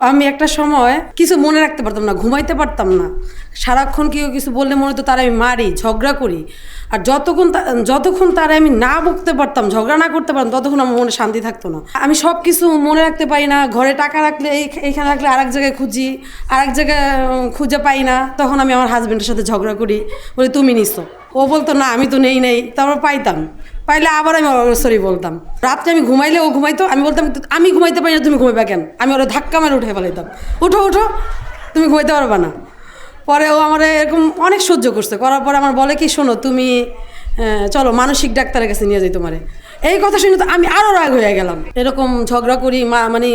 আমি একটা সময় কিছু মনে রাখতে পারতাম না, ঘুমাইতে পারতাম না। সারাক্ষণ কেউ কিছু বললে মনে হতো তারা আমি মারি, ঝগড়া করি। আর যতক্ষণ যতক্ষণ তারা আমি না বকতে পারতাম, ঝগড়া না করতে পারতাম, ততক্ষণ আমার মনে শান্তি থাকতো না। আমি সব কিছু মনে রাখতে পারি না, ঘরে টাকা রাখলে, এই- এইখানে রাখলে আরেক জায়গায় খুঁজি, আরেক জায়গায় খুঁজে পাই না, তখন আমি আমার হাজব্যান্ডের সাথে ঝগড়া করি, বলি, তুমি নিছো। ও বলতো, না, আমি তো নেই নেই। তারপর পাইতাম। পাইলে আবার আমি সরি বলতাম। রাত্রে আমি ঘুমাইলে ও ঘুমাইতো, আমি বলতাম, আমি ঘুমাইতে পারি না, তুমি ঘুমাইবা কেন? আমি ওরা ধাক্কা মেরে উঠে ফেলাইতাম। উঠো উঠো, তুমি ঘুমাইতে পারবা না। পরে ও আমার এরকম অনেক সহ্য করছে। করার পরে আমার বলে কি, শোনো, তুমি চলো, মানসিক ডাক্তারের কাছে নিয়ে যাই তোমারে। এই কথা শুনে তো আমি আরও রাগ হয়ে গেলাম। এরকম ঝগড়া করি, মা মানে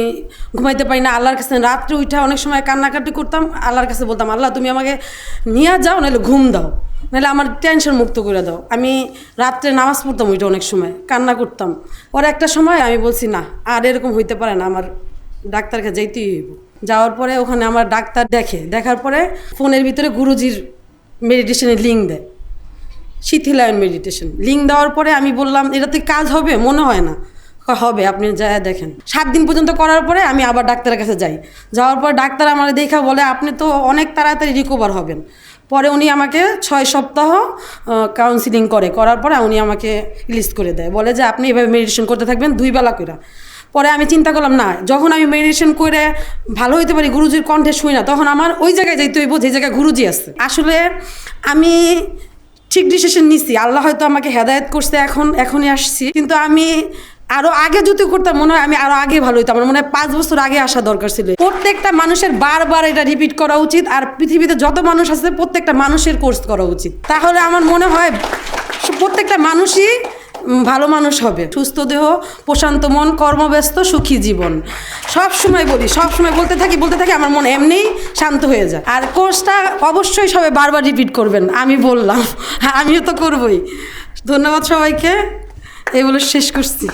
ঘুমাইতে পারি না, আল্লাহর কাছে রাত্রে উঠে অনেক সময় কান্নাকাটি করতাম, আল্লাহর কাছে বলতাম, আল্লাহ, তুমি আমাকে নিয়ে যাও, নাহলে ঘুম দাও। নাহলে আমার টেনশন মুক্ত করে দাও। আমি রাত্রে নামাজ পড়তাম ওইটা অনেক সময়, কান্না করতাম। পরে একটা সময় আমি বলছি, না, আর এরকম হইতে পারে না, আমার ডাক্তারকে যাইতেই হইব। যাওয়ার পরে ওখানে আমার ডাক্তার দেখে, দেখার পরে ফোনের ভিতরে গুরুজির মেডিটেশনের লিঙ্ক দেয়। শিথিলায়ন মেডিটেশন লিঙ্ক দেওয়ার পরে আমি বললাম, এটাতে কাজ হবে, মনে হয় না। হবে, আপনি যা দেখেন। সাত দিন পর্যন্ত করার পরে আমি আবার ডাক্তারের কাছে যাই। যাওয়ার পর ডাক্তার আমার দেখা বলে, আপনি তো অনেক তাড়াতাড়ি রিকভার হবেন। পরে উনি আমাকে ছয় সপ্তাহ কাউন্সিলিং করে। করার পরে উনি আমাকে লিস্ট করে দেয়। বলে যে, আপনি এভাবে মেডিটেশন করতে থাকবেন, দুই বেলা করে পরে আমি চিন্তা করলাম, না, যখন আমি মেডিটেশন করে ভালো হইতে পারি, গুরুজির কণ্ঠে শুই না, তখন আমার ওই জায়গায় যাইতে হইব, যে জায়গায় গুরুজি আছে। আসলে আমি ঠিক ডিসিশন নিছি। আল্লাহ হয়তো আমাকে হেদায়েত করছে এখন, এখনই আসছি। কিন্তু আমি আরও আগে যদি করতাম, মনে হয় আমি আরও আগে ভালো হইতাম, আমার মনে হয় পাঁচ বছর আগে আসা দরকার ছিল। প্রত্যেকটা মানুষের বারবার এটা রিপিট করা উচিত, আর পৃথিবীতে যত মানুষ আছে, প্রত্যেকটা মানুষের কোর্স করা উচিত। তাহলে আমার মনে হয় প্রত্যেকটা মানুষই ভালো মানুষ হবে। সুস্থ দেহ, প্রশান্ত মন, কর্মব্যস্ত, সুখী জীবন। সব সময় বলি, সব সময় বলতে থাকি বলতে থাকি, আমার মন এমনিই শান্ত হয়ে যায়। আর কোর্সটা অবশ্যই সবাই বারবার রিপিট করবেন, আমি বললাম, আমিও তো করবই। ধন্যবাদ সবাইকে এই বলে শেষ করছি।